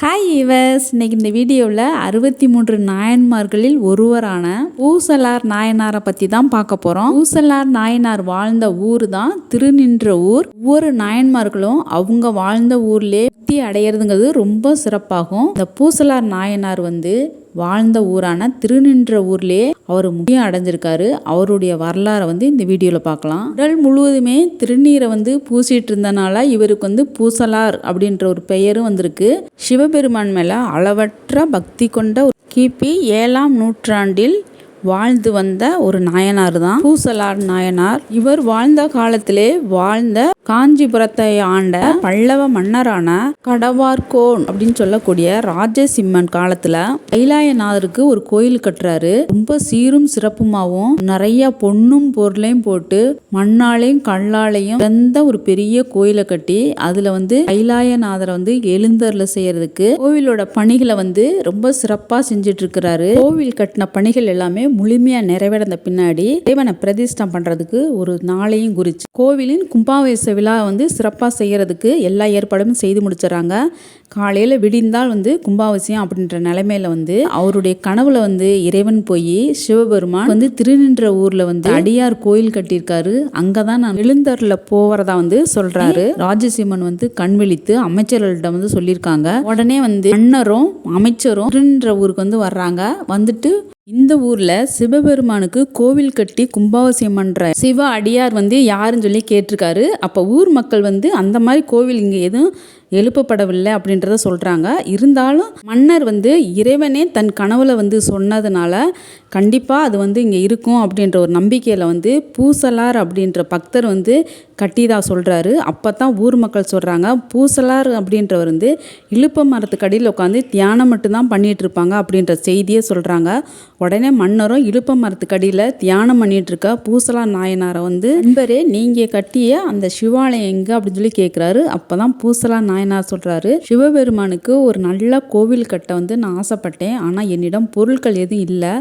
Hi ஈவர்ஸ் இன்னைக்கு இந்த வீடியோவில் அறுபத்தி மூன்று நாயன்மார்களில் ஒருவரான ஊசலார் நாயனாரை பற்றி தான் பார்க்க போகிறோம் ஊசலார் நாயனார் வாழ்ந்த ஊர் தான் திருநின்ற ஊர். ஒவ்வொரு நாயன்மார்களும் அவங்க வாழ்ந்த ஊர்லேயே முக்தி அடையிறதுங்கிறது ரொம்ப சிறப்பாகும். இந்த பூசலார் நாயனார் வந்து வாழ்ந்த ஊரான திருநின்ற ஊர்லேயே அவர் முக்கியம் அடைஞ்சிருக்காரு. அவருடைய வரலாறை வந்து இந்த வீடியோவில் பார்க்கலாம். உடல் முழுவதுமே திருநீரை வந்து பூசிட்டு இருந்தனால இவருக்கு வந்து பூசலார் அப்படின்ற ஒரு பெயரும் வந்திருக்கு. சிவபெருமான் மேலே அளவற்ற பக்தி கொண்ட ஒரு கிபி ஏழாம் நூற்றாண்டில் வாழ்ந்து வந்த ஒரு நாயனார் தான் பூசலார் நாயனார். இவர் வாழ்ந்த காலத்திலே வாழ்ந்த காஞ்சிபுரத்தை ஆண்ட பல்லவ மன்னரான கடவார்கோன் அப்படின்னு சொல்லக்கூடிய ராஜசிம்மன் காலத்துல கைலாயநாதருக்கு ஒரு கோயில் கட்டுறாரு. ரொம்ப சீரும் சிறப்புமாவும் நிறைய பொண்ணும் பொருளையும் போட்டு மண்ணாலையும் கல்லாலையும் சிறந்த ஒரு பெரிய கோயிலை கட்டி அதுல வந்து கைலாயநாதரை வந்து எழுந்தர்ல செய்யறதுக்கு கோவிலோட பணிகளை வந்து ரொம்ப சிறப்பா செஞ்சுட்டு இருக்கிறாரு. கோவில் கட்டின பணிகள் எல்லாமே முழுமையா நிறைவடைந்த பின்னாடி இறைவனை பிரதிஷ்டம் பண்றதுக்கு ஒரு நாளையும் குறிச்சு. கோவிலின் கும்பாவேச விழா வந்து சிறப்பாக செய்யறதுக்கு எல்லா ஏற்பாடும் செய்து முடிச்சிடறாங்க. காலையில் விடிந்தால் வந்து கும்பாவசியம் அப்படின்ற நிலைமையில வந்து அவருடைய கனவுல வந்து இறைவன் போய் சிவபெருமான் வந்து திருநின்ற ஊர்ல வந்து அடியார் கோயில் கட்டியிருக்காரு. அங்கதான் நான் எழுந்தர்ல போவறதா வந்து சொல்றாரு. ராஜசிம்மன் வந்து கண் விழித்து அமைச்சர்களிடம் வந்து சொல்லியிருக்காங்க. உடனே வந்து மன்னரும் அமைச்சரும் திருநின்ற ஊருக்கு வந்து வர்றாங்க. வந்துட்டு இந்த ஊர்ல சிவபெருமானுக்கு கோவில் கட்டி கும்பாவசியம் பண்ற சிவ அடியார் வந்து யாருன்னு சொல்லி கேட்டிருக்காரு. அப்ப ஊர் மக்கள் வந்து அந்த மாதிரி கோவில் இங்க எதுவும் எழுப்பப்படவில்லை அப்படின்றத சொல்கிறாங்க இருந்தாலும் மன்னர் வந்து இறைவனே தன் கனவுல வந்து சொன்னதுனால கண்டிப்பாக அது வந்து இங்கே இருக்கும் அப்படின்ற ஒரு நம்பிக்கையில் வந்து பூசலார் அப்படின்ற பக்தர் வந்து கட்டிதா சொல்கிறாரு அப்போ தான் ஊர் மக்கள் சொல்கிறாங்க பூசலார் அப்படின்றவர் வந்து இழுப்ப மரத்துக்கு அடியில் உட்காந்து தியானம் மட்டும்தான் பண்ணிகிட்ருப்பாங்க அப்படின்ற செய்தியே சொல்கிறாங்க உடனே மன்னரும் இழுப்ப மரத்துக்கு அடியில் தியானம் பண்ணிகிட்ருக்க பூசலார் நாயனாரை வந்து நண்பரே நீங்கள் கட்டிய அந்த சிவாலயம் எங்கே? அப்படின்னு சொல்லி கேட்குறாரு அப்போ தான் பூசலார் நாயனார் சொல்கிறாரு சிவபெருமானுக்கு ஒரு நல்ல கோவில் கட்ட வந்து நான் ஆசைப்பட்டேன். ஆனால் என்னிடம் பொருட்கள் எதுவும் இல்லை.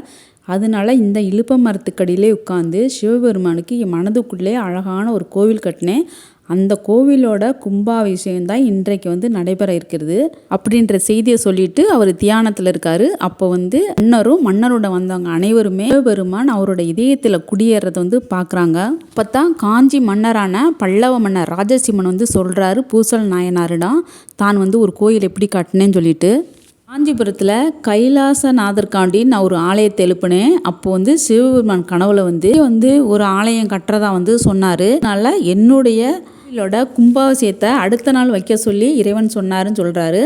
அதனால இந்த இழுப்ப மரத்துக்கடியிலே உட்காந்து சிவபெருமானுக்கு என் மனதுக்குள்ளே அழகான ஒரு கோவில் கட்டினேன். அந்த கோவிலோட கும்பாபிஷேகம் தான் இன்றைக்கு வந்து நடைபெற இருக்கிறது. அப்படின்ற செய்தியை சொல்லிட்டு அவர் தியானத்தில் இருக்காரு. அப்போ வந்து மன்னரும் மன்னரோட வந்தவங்க அனைவருமே பெருமான் அவரோட இதயத்தில் குடியேறதை வந்து பார்க்குறாங்க அப்போ தான் காஞ்சி மன்னரான பல்லவ மன்னர் ராஜசிம்மன் வந்து சொல்கிறாரு பூசல் நாயனாரிடம் தான் வந்து ஒரு கோயில் எப்படி கட்டினேன்னு சொல்லிட்டு. காஞ்சிபுரத்தில் கைலாசநாதர்காண்டி நான் ஒரு ஆலயத்தை எழுப்பினேன். அப்போ வந்து சிவபெருமான் கனவுல வந்து வந்து ஒரு ஆலயம் கட்டுறதா வந்து சொன்னார். அதனால் என்னுடைய கோயிலோட கும்பாபிஷேகத்தை அடுத்த நாள் வைக்க சொல்லி இறைவன் சொன்னாருன்னு சொல்கிறாரு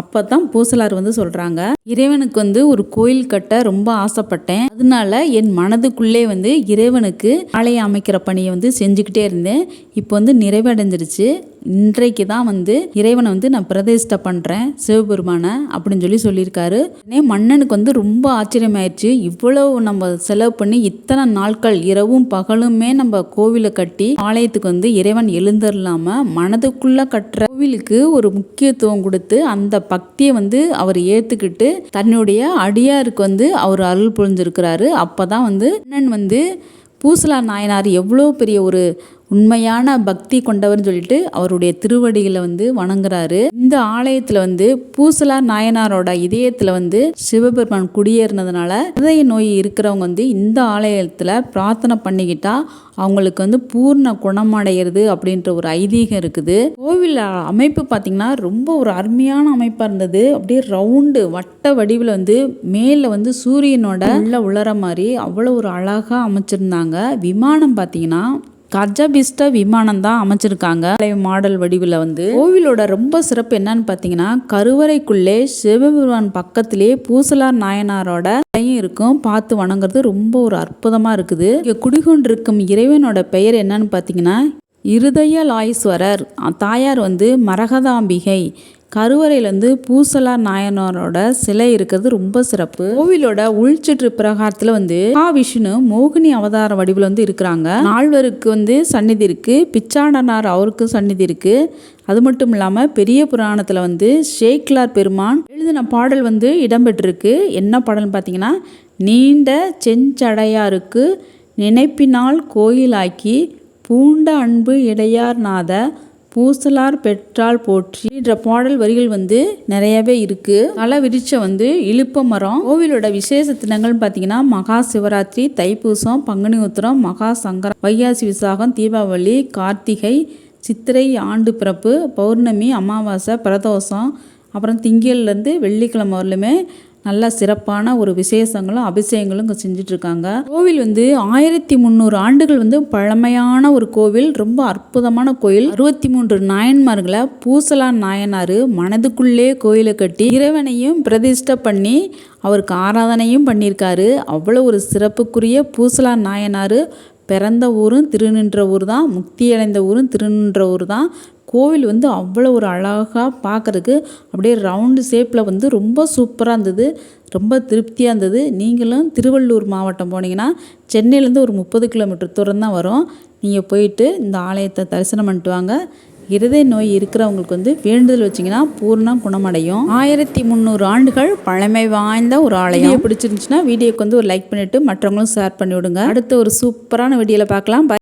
அப்போ தான் பூசலார் வந்து சொல்கிறாங்க இறைவனுக்கு வந்து ஒரு கோயில் கட்ட ரொம்ப ஆசைப்பட்டேன். அதனால என் மனதுக்குள்ளே வந்து இறைவனுக்கு ஆலயம் அமைக்கிற பணியை வந்து செஞ்சுக்கிட்டே இருந்தேன். இப்போ வந்து நிறைவடைஞ்சிருச்சு. இன்றைக்கு தான் வந்து இறைவனை வந்து நான் பிரதிஷ்டை பண்ணுறேன் சிவபெருமானை அப்படின்னு சொல்லி சொல்லியிருக்காரு. மன்னனுக்கு வந்து ரொம்ப ஆச்சரியமாயிடுச்சு இவ்வளவு நம்ம செலவு பண்ணி இத்தனை நாட்கள் இரவும் பகலுமே நம்ம கோவிலை கட்டி ஆலயத்துக்கு வந்து இறைவன் எழுந்தரலாம மனதுக்குள்ளே கட்டுற கோவிலுக்கு ஒரு முக்கியத்துவம் கொடுத்து அந்த பக்தியை வந்து அவர் ஏற்றுக்கிட்டு தன்னுடைய அடியாருக்கு வந்து அவர் அருள் புரிஞ்சிருக்கிறாரு. அப்போ தான் வந்து அண்ணன் வந்து பூசலா நாயனார் எவ்வளோ பெரிய ஒரு உண்மையான பக்தி கொண்டவர்னு சொல்லிட்டு அவருடைய திருவடிகளை வந்து வணங்குறாரு. இந்த ஆலயத்துல வந்து பூசலார் நாயனாரோட இதயத்துல வந்து சிவபெருமான் குடியேறினதுனால இதய நோய் இருக்கிறவங்க வந்து இந்த ஆலயத்துல பிரார்த்தனை பண்ணிக்கிட்டா அவங்களுக்கு வந்து பூர்ண குணமடைகிறது அப்படின்ற ஒரு ஐதீகம் இருக்குது. கோவில் அமைப்பு பார்த்திங்கன்னா ரொம்ப ஒரு அருமையான அமைப்பாக இருந்தது. அப்படியே ரவுண்டு வட்ட வடிவில் வந்து மேலே வந்து சூரியனோட உள்ள உளற மாதிரி அவ்வளோ ஒரு அழகாக அமைச்சிருந்தாங்க. விமானம் பார்த்தீங்கன்னா கஜபிஸ்ட விமானம் தான் அமைச்சிருக்காங்க. மாடல் வடிவில் வந்து கோவிலோட ரொம்ப சிறப்பு என்னன்னு பார்த்தீங்கன்னா கருவறைக்குள்ளே சிவபெருமான் பக்கத்திலே பூசலார் நாயனாரோட சிலையும் இருக்கும். பார்த்து வணங்குறது ரொம்ப ஒரு அற்புதமாக இருக்குது. இங்கே குடிகொண்டிருக்கும் இறைவனோட பெயர் என்னன்னு பார்த்தீங்கன்னா இருதயலாயீஸ்வரர் தாயார் வந்து மரகதாம்பிகை. கருவறையில் வந்து பூசலார் நாயனாரோட சிலை இருக்கிறது ரொம்ப சிறப்பு. கோவிலோட உள்சுற்று பிரகாரத்தில் வந்து விஷ்ணு மோகினி அவதார வடிவில் வந்து இருக்கிறாங்க. நால்வருக்கு வந்து சந்நிதி இருக்கு. பிச்சாண்டனார் அவருக்கு சந்நிதி இருக்கு. அது மட்டும் இல்லாமல் பெரிய புராணத்தில் வந்து ஷேக்லார் பெருமான் எழுதின பாடல் வந்து இடம்பெற்றிருக்கு. என்ன பாடல்னு பார்த்தீங்கன்னா நீண்ட செஞ்சடையாருக்கு நினைப்பினால் கோயிலாக்கி பூண்ட அன்பு இடையார் நாத பூசலார் பெற்றால் போற்றி என்ற பாடல் வரிகள் வந்து நிறையவே இருக்கு. தலை விரிச்ச வந்து இழுப்ப மரம். கோவிலோட விசேஷ தினங்கள்னு பார்த்தீங்கன்னா மகா சிவராத்திரி தைப்பூசம் பங்குனி உத்திரம் மகா சங்கரம் வையாசி விசாகம் தீபாவளி கார்த்திகை சித்திரை ஆண்டு பிறப்பு பௌர்ணமி அமாவாசை பிரதோஷம் அப்புறம் திங்கள்லேருந்து வெள்ளிக்கிழமை வரலுமே நல்ல சிறப்பான ஒரு விசேஷங்களும் அபிஷேகங்களும் இங்கே செஞ்சிட்ருக்காங்க. கோவில் வந்து ஆயிரத்தி முந்நூறு ஆண்டுகள் வந்து பழமையான ஒரு கோவில் ரொம்ப அற்புதமான கோயில். அறுபத்தி மூன்று நாயன்மார்களை பூசலா நாயனார் மனதுக்குள்ளே கோயிலை கட்டி இறைவனையும் பிரதிஷ்டை பண்ணி அவருக்கு ஆராதனையும் பண்ணியிருக்காரு. அவ்வளோ ஒரு சிறப்புக்குரிய பூசலா நாயனார் பிறந்த ஊரும் திருநின்ற ஊர் தான் முக்தியடைந்த ஊரும் திருநின்ற ஊர் தான். கோவில் வந்து அவ்வளோ ஒரு அழகாக பார்க்குறதுக்கு அப்படியே ரவுண்டு ஷேப்பில் வந்து ரொம்ப சூப்பராக இருந்தது. ரொம்ப திருப்தியாக இருந்தது. நீங்களும் திருவள்ளூர் மாவட்டம் போனீங்கன்னா சென்னையிலேருந்து ஒரு முப்பது கிலோமீட்டர் தூரம் தான் வரும். நீங்கள் போயிட்டு இந்த ஆலயத்தை தரிசனம் பண்ணிட்டு வாங்க. இருதய நோய் இருக்கிறவங்களுக்கு வந்து வேண்டுதல் வச்சிங்கன்னா பூர்ணம் குணமடையும். ஆயிரத்தி முந்நூறு ஆண்டுகள் பழமை வாய்ந்த ஒரு ஆலயம். பிடிச்சிருந்துச்சுன்னா வீடியோக்கு வந்து ஒரு லைக் பண்ணிவிட்டு மற்றவங்களும் ஷேர் பண்ணி விடுங்க அடுத்த ஒரு சூப்பரான வீடியோவில் பார்க்கலாம்.